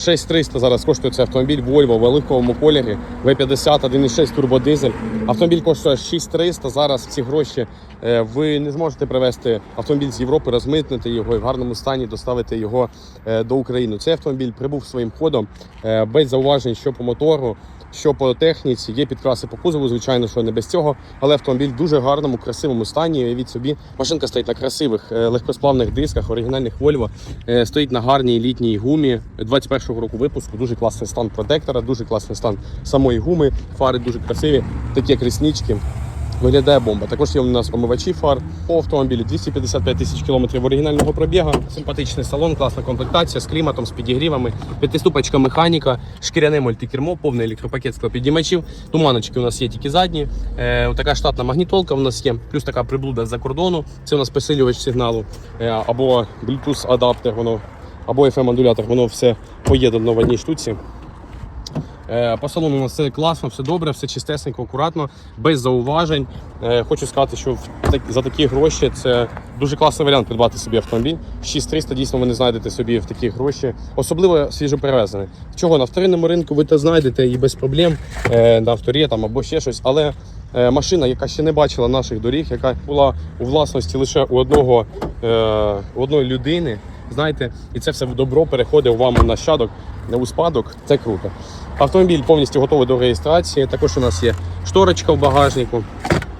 6300 зараз коштує цей автомобіль Volvo в великому кольорі V50 1.6 турбодизель. Автомобіль коштує 6300. Зараз ці гроші е, ви не зможете привезти автомобіль з Європи, розмитнити його і в гарному стані доставити його е, до України. Цей автомобіль прибув своїм ходом е, без зауважень, що по мотору, що по техніці. Є підкраси по кузову, звичайно, що не без цього. Але автомобіль в дуже гарному, красивому стані. Уявіть собі, машинка стоїть на красивих легкосплавних дисках, оригінальних Volvo. Стоїть на гарній літній гумі 21-го року випуску. Дуже класний стан протектора, дуже класний стан самої гуми. Фари дуже красиві, такі як реснички. Виглядає бомба. Також є у нас омивачі фар по автомобілі 255 тисяч кілометрів оригінального пробігу. Симпатичний салон, класна комплектація з кліматом, з підігрівами, п'ятиступочка механіка, шкіряне мультикермо, повний електропакет склопідіймачів. Туманочки у нас є тільки задні. Е, така штатна магнітолка у нас є, плюс така приблуда з-за кордону. Це у нас посилювач сигналу е, або Bluetooth адаптер, воно або FM-модулятор, воно все поєднано в одній штуці. Е, По салону у нас все класно, все добре, все чистесенько, акуратно, без зауважень. Е, Хочу сказати, що за такі гроші це дуже класний варіант придбати собі автомобіль. 6300 дійсно ви не знайдете собі в такі гроші, особливо свіжоперевезений. Чого на вторинному ринку ви це знайдете і без проблем е, на авторі там або ще щось. Але машина, яка ще не бачила наших доріг, яка була у власності лише у одного у одної людини. Знаєте, і це все в добро переходить вам на щадок, не у спадок. Це круто. Автомобіль повністю готовий до реєстрації. Також у нас є шторочка в багажнику,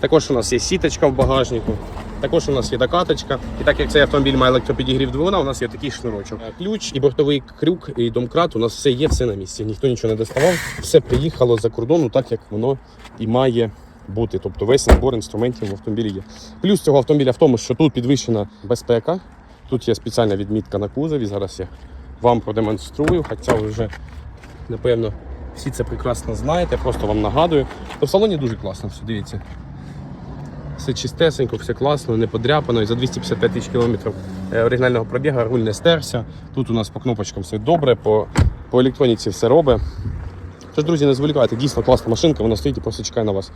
також у нас є сіточка в багажнику, також у нас є докаточка. І так як цей автомобіль має електропідігрів двигуна, у нас є такий шнурочок. Е, Ключ і бортовий крюк, і домкрат. У нас все є, все на місці. Ніхто нічого не доставав. Все приїхало за кордону, так як воно і має бути. Тобто весь набор інструментів в автомобілі є. Плюс цього автомобіля в тому, що тут підвищена безпека. Тут є спеціальна відмітка на кузові. Зараз я вам продемонструю, хоча ви вже напевно всі це прекрасно знаєте, просто вам нагадую. То в салоні дуже класно, все дивіться. Все чистесенько, все класно, не подряпано. І за 255 тисяч кілометрів е, оригінального пробігу руль не стерся. Тут у нас по кнопочкам все добре, по, по електроніці все робить. Тож, друзі, не зволікайте, дійсно класна машинка, вона стоїть і просто чекає на вас.